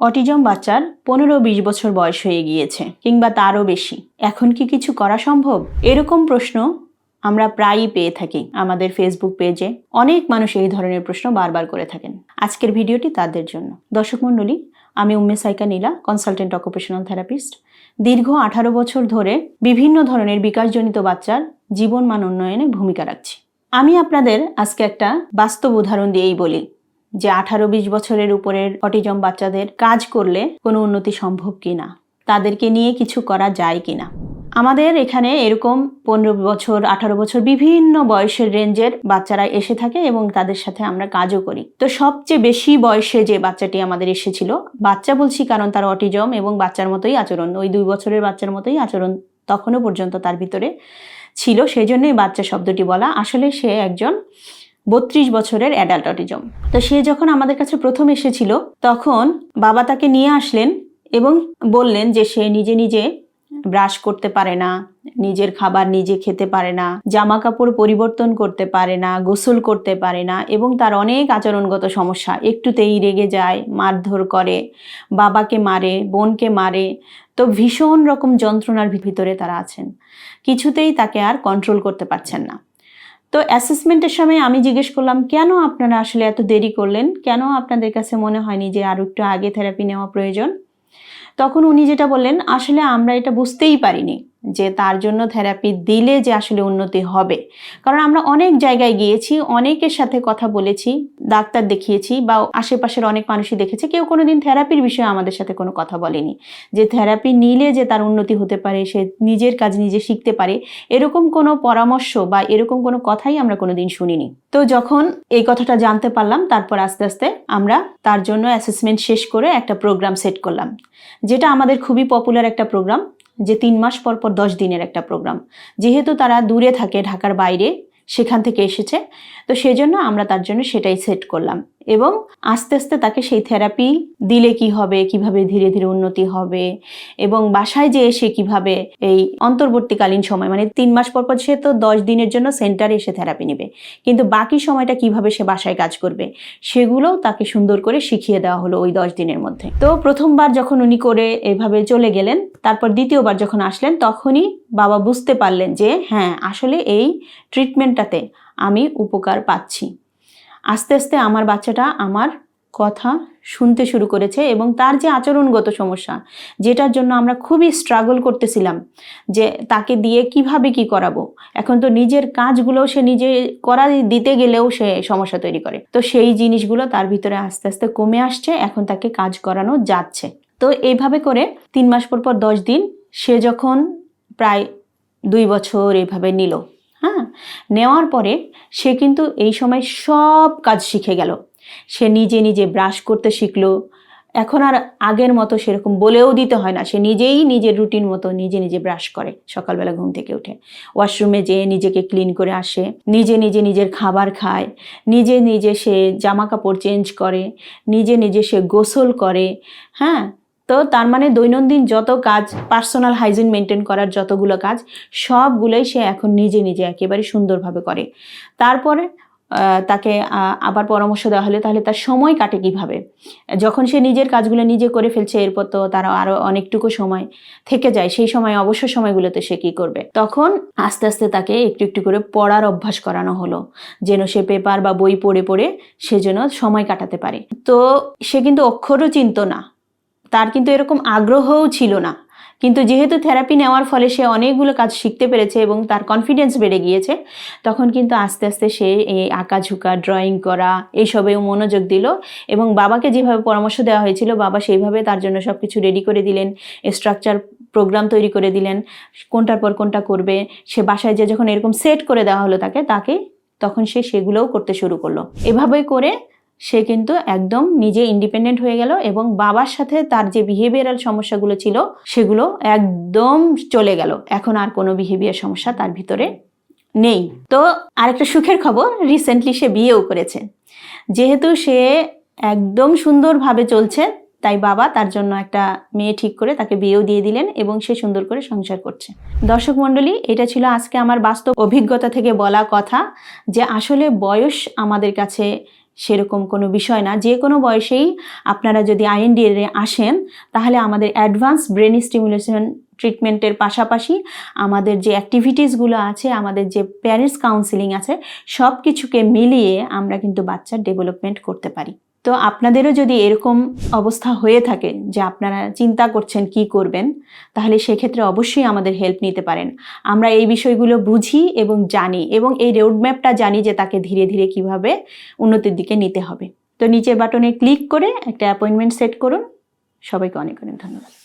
Autism বাচ্চার পনেরো বিশ বছর বয়স হয়ে গিয়েছে, কিংবা তারও বেশি। এখন কি কিছু করা সম্ভব? এরকম প্রশ্ন আমরা প্রায়ই পেয়ে থাকি আমাদের ফেসবুক পেজে অনেক মানুষ এই ধরনের প্রশ্ন বারবার করে থাকেন। আজকের ভিডিওটি তাদের জন্য। দর্শক মণ্ডলী, আমি Umme Saika Nila consultant occupational therapist দীর্ঘ আঠারো বছর ধরে বিভিন্ন ধরনের বিকাশজনিত বাচ্চার জীবন মান উন্নয়নে ভূমিকা রাখছি। আমি আপনাদের আজকে একটা বাস্তব উদাহরণ দিয়েই বলি। যে আঠারো বিশ বছরের উপরের অটিজম বাচ্চাদের কাজ করলে কোনো উন্নতি সম্ভব কিনা, তাদেরকে নিয়ে কিছু করা যায় কিনা। আমাদের এখানে এরকম পনেরো বছর, আঠারো বছর বিভিন্ন বয়সের রেঞ্জের বাচ্চারা এসে থাকে এবং তাদের সাথে আমরা কাজও করি। তো সবচেয়ে বেশি বয়সে যে বাচ্চাটি আমাদের এসেছিল, বাচ্চা বলছি কারণ তার অটিজম এবং বাচ্চার মতোই আচরণ। ওই দুই বছরের বাচ্চার মতোই আচরণ তখনও পর্যন্ত তার ভিতরে ছিল। সেই জন্যই বাচ্চা শব্দটি বলা। আসলে সে একজন বত্রিশ বছরের অ্যাডাল্ট অটিজম তো সে যখন আমাদের কাছে প্রথম এসেছিল, তখন বাবা তাকে নিয়ে আসলেন এবং বললেন যে সে নিজে নিজে ব্রাশ করতে পারে না, নিজের খাবার নিজে খেতে পারে না জামা কাপড় পরিবর্তন করতে পারে না, গোসল করতে পারে না এবং তার অনেক আচরণগত সমস্যা। একটুতেই রেগে যায়, মারধর করে, বাবাকে মারে, বোনকে মারে। তো ভীষণ রকম যন্ত্রণার ভিতরে তারা আছেন। কিছুতেই তাকে আর কন্ট্রোল করতে পারছেন না। তো অ্যাসেসমেন্টের সময় আমি জিজ্ঞেস করলাম, কেন আপনারা আসলে এত দেরি করলেন? কেন আপনাদের কাছে মনে হয়নি যে আরও একটু আগে থেরাপি নেওয়া প্রয়োজন? তখন উনি যেটা বললেন, আসলে আমরা এটা বুঝতেই পারিনি। যে তার জন্য থেরাপি দিলে যে আসলে উন্নতি হবে। কারণ আমরা অনেক জায়গায় গিয়েছি, অনেকের সাথে কথা বলেছি, ডাক্তার দেখিয়েছি বা আশেপাশের অনেক মানুষই দেখেছে, কেউ কোনোদিন থেরাপির বিষয়ে আমাদের সাথে কোনো কথা বলেনি। যে থেরাপি নিলে যে তার উন্নতি হতে পারে, সে নিজের কাজ নিজে শিখতে পারে, এরকম কোনো পরামর্শ বা এরকম কোনো কথাই আমরা কোনোদিন শুনিনি। তো যখন এই কথাটা জানতে পারলাম, তারপর আস্তে আস্তে আমরা তার জন্য অ্যাসেসমেন্ট শেষ করে একটা প্রোগ্রাম সেট করলাম, যেটা আমাদের খুবই পপুলার একটা প্রোগ্রাম যে তিন মাস পর পর দশ দিনের একটা প্রোগ্রাম যেহেতু তারা দূরে থাকে ঢাকার বাইরে, সেখান থেকে এসেছে, তো সেজন্য আমরা তার জন্য সেটাই সেট করলাম। এবং আস্তে আস্তে তাকে সেই থেরাপি দিলে কি হবে, কীভাবে ধীরে ধীরে উন্নতি হবে এবং বাসায় যে এসে কীভাবে এই অন্তর্বর্তীকালীন সময় মানে তিন মাস পর পর সে তো দশ দিনের জন্য সেন্টারে এসে থেরাপি নেবে, কিন্তু বাকি সময়টা কীভাবে সে বাসায় কাজ করবে সেগুলোও তাকে সুন্দর করে শিখিয়ে দেওয়া হলো ওই দশ দিনের মধ্যে। তো প্রথমবার যখন উনি করে এভাবে চলে গেলেন, তারপর দ্বিতীয়বার যখন আসলেন, তখনই বাবা বুঝতে পারলেন যে হ্যাঁ আসলে এই ট্রিটমেন্টটাতে আমি উপকার পাচ্ছি। আস্তে আস্তে আমার বাচ্চাটা আমার কথা শুনতে শুরু করেছে এবং তার যে আচরণগত সমস্যা, যেটার জন্য আমরা খুবই স্ট্রাগল করতেছিলাম, যে তাকে দিয়ে কীভাবে কি করাবো? এখন তো নিজের কাজগুলো সে নিজে করা দিতে গেলেও সে সমস্যা তৈরি করে। তো সেই জিনিসগুলো তার ভিতরে আস্তে আস্তে কমে আসছে, এখন তাকে কাজ করানো যাচ্ছে। তো এইভাবে করে তিন মাস পর পর দশ দিন সে যখন প্রায় দুই বছর এইভাবে নিল নেওয়ার পরে সে কিন্তু এই সময় সব কাজ শিখে গেল। সে নিজে নিজে ব্রাশ করতে শিখলো। এখন আর আগের মতো সেরকম বলেও দিতে হয় না। সে নিজেই নিজের রুটিন মতো নিজে নিজে ব্রাশ করে সকালবেলা ঘুম থেকে উঠে। ওয়াশরুমে যেয়ে নিজেকে ক্লিন করে আসে। নিজে নিজে নিজের খাবার খায়। নিজে নিজে সে জামা কাপড় চেঞ্জ করে। নিজে নিজে সে গোসল করে। হ্যাঁ? তো তার মানে দৈনন্দিন যত কাজ পার্সোনাল হাইজিন মেনটেন করার যতগুলো কাজ, সবগুলোই সে এখন নিজে নিজে একেবারে সুন্দরভাবে করে। তারপরে তাকে আবার পরামর্শ দেওয়া হলে, তাহলে তার সময় কাটে কীভাবে? যখন সে নিজের কাজগুলো নিজে করে ফেলছে, এরপর তো তার আরও অনেকটুকু সময় থেকে যায়, সেই সময়, অবসর সময়গুলোতে সে কি করবে? তখন আস্তে আস্তে তাকে একটু একটু করে পড়ার অভ্যাস করানো হলো, যেন সে পেপার বা বই পড়ে পড়ে সে যেন সময় কাটাতে পারে। তো সে কিন্তু অক্ষরও চিনত না। তার কিন্তু এরকম আগ্রহও ছিল না। কিন্তু যেহেতু থেরাপি নেওয়ার ফলে সে অনেকগুলো কাজ শিখতে পেরেছে এবং তার কনফিডেন্স বেড়ে গিয়েছে, তখন কিন্তু আস্তে আস্তে সে এই আঁকাঝুঁকা ড্রয়িং করা এইসবেও মনোযোগ দিল এবং বাবাকে যেভাবে পরামর্শ দেওয়া হয়েছিল, বাবা সেইভাবে তার জন্য সব কিছু রেডি করে দিলেন স্ট্রাকচার প্রোগ্রাম তৈরি করে দিলেন, কোনটার পর কোনটা করবে, সে বাসায় যে যখন এরকম সেট করে দেওয়া হলো তাকে তাকে তখন সে সেগুলোও করতে শুরু করল। এভাবেই করে সে কিন্তু একদম নিজে ইন্ডিপেন্ডেন্ট হয়ে গেল এবং বাবার সাথে তার যে বিহেভিয়ারাল সমস্যাগুলো ছিল, সেগুলো একদম চলে গেল। এখন আর কোনো বিহেভিয়ার সমস্যা তার ভিতরে নেই। তো আরেকটা সুখের খবর রিসেন্টলি সে বিয়েও করেছে। যেহেতু সে একদম সুন্দরভাবে চলছে, তাই বাবা তার জন্য একটা মেয়ে ঠিক করে তাকে বিয়েও দিয়ে দিলেন এবং সে সুন্দর করে সংসার করছে। দর্শক মণ্ডলী, এটা ছিল আজকে আমার বাস্তব অভিজ্ঞতা থেকে বলা কথা যে আসলে বয়স আমাদের কাছে সেরকম কোনো বিষয় না। যে কোনো বয়সেই আপনারা যদি আইএনডিএ আসেন, তাহলে আমাদের অ্যাডভান্স ব্রেন স্টিমুলেশন ট্রিটমেন্টের পাশাপাশি আমাদের যে অ্যাক্টিভিটিসগুলো আছে, আমাদের যে প্যারেন্টস কাউন্সিলিং আছে সব কিছুকে মিলিয়ে আমরা কিন্তু বাচ্চার ডেভেলপমেন্ট করতে পারি। তো আপনাদেরও যদি এরকম অবস্থা হয়ে থাকে যে আপনারা চিন্তা করছেন কি করবেন, তাহলে সেক্ষেত্রে অবশ্যই আমাদের হেল্প নিতে পারেন। আমরা এই বিষয়গুলো বুঝি এবং জানি এবং এই রোডম্যাপটা জানি যে তাকে ধীরে ধীরে কীভাবে উন্নতির দিকে নিতে হবে। তো নিচের বাটনে ক্লিক করে একটা অ্যাপয়েন্টমেন্ট সেট করুন। সবাইকে অনেক অনেক ধন্যবাদ।